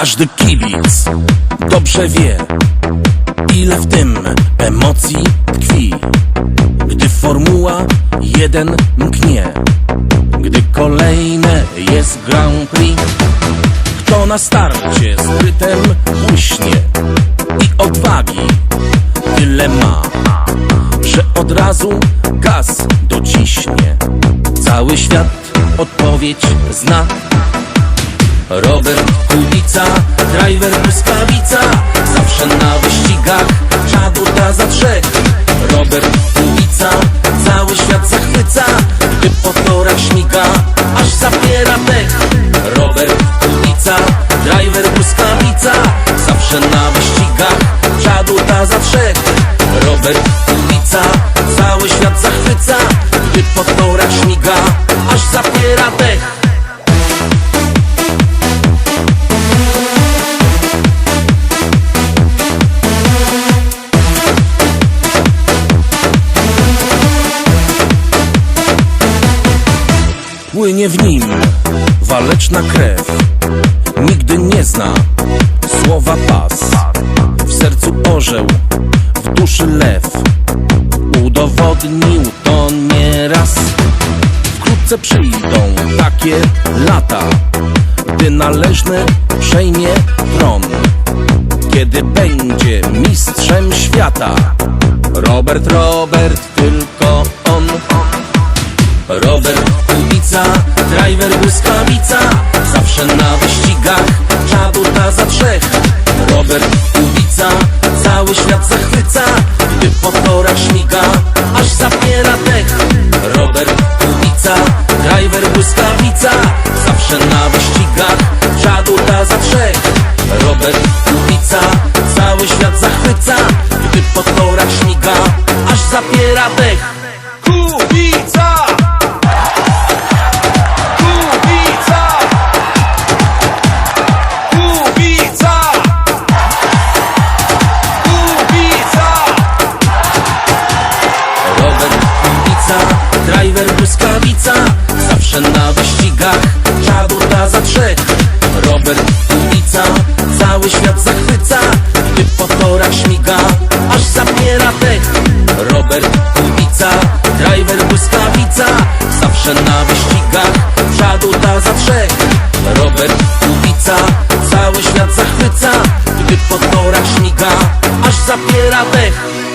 Każdy kibic dobrze wie, ile w tym emocji tkwi. Gdy Formuła 1 mknie, gdy kolejne jest Grand Prix. Kto na starcie z rytem i odwagi tyle ma, że od razu gaz dociśnie. Cały świat odpowiedź zna. Robert Kubica, driver błyskawica Zawsze na wyścigach, czadu za trzech. Robert Kubica, cały świat zachwyca Gdy po torach śmiga, aż zapiera dech Robert Kubica, driver błyskawica Zawsze na wyścigach, czadu za trzech. Robert Kubica, cały świat zachwyca Gdy po torach śmiga, aż zapiera dech Płynie w nim waleczna krew. Nigdy nie zna słowa pas. W sercu orzeł, w duszy lew. Udowodnił to nieraz Wkrótce przyjdą takie lata Gdy należny przejmie tron. Kiedy będzie mistrzem świata Robert, Robert, tylko on. Robert Kubica, driver błyskawica Zawsze na wyścigach, czadu da za trzech. Robert Kubica, cały świat zachwyca Gdy po torach śmiga, aż zapiera dech. Robert Kubica, driver błyskawica Zawsze na wyścigach, czadu da za trzech. Robert Kubica, cały świat zachwyca Gdy po torach śmiga, aż zapiera dech. Kubica! Driver błyskawica Zawsze na wyścigach. Czadurka za trzech Robert ulica Cały świat zachwyca Gdy po torach śmiga. Aż zapiera dech Robert ulica Driver błyskawica Zawsze na wyścigach. Czadurka za trzech Robert ulica Cały świat zachwyca Gdy po torach śmiga. Aż zapiera dech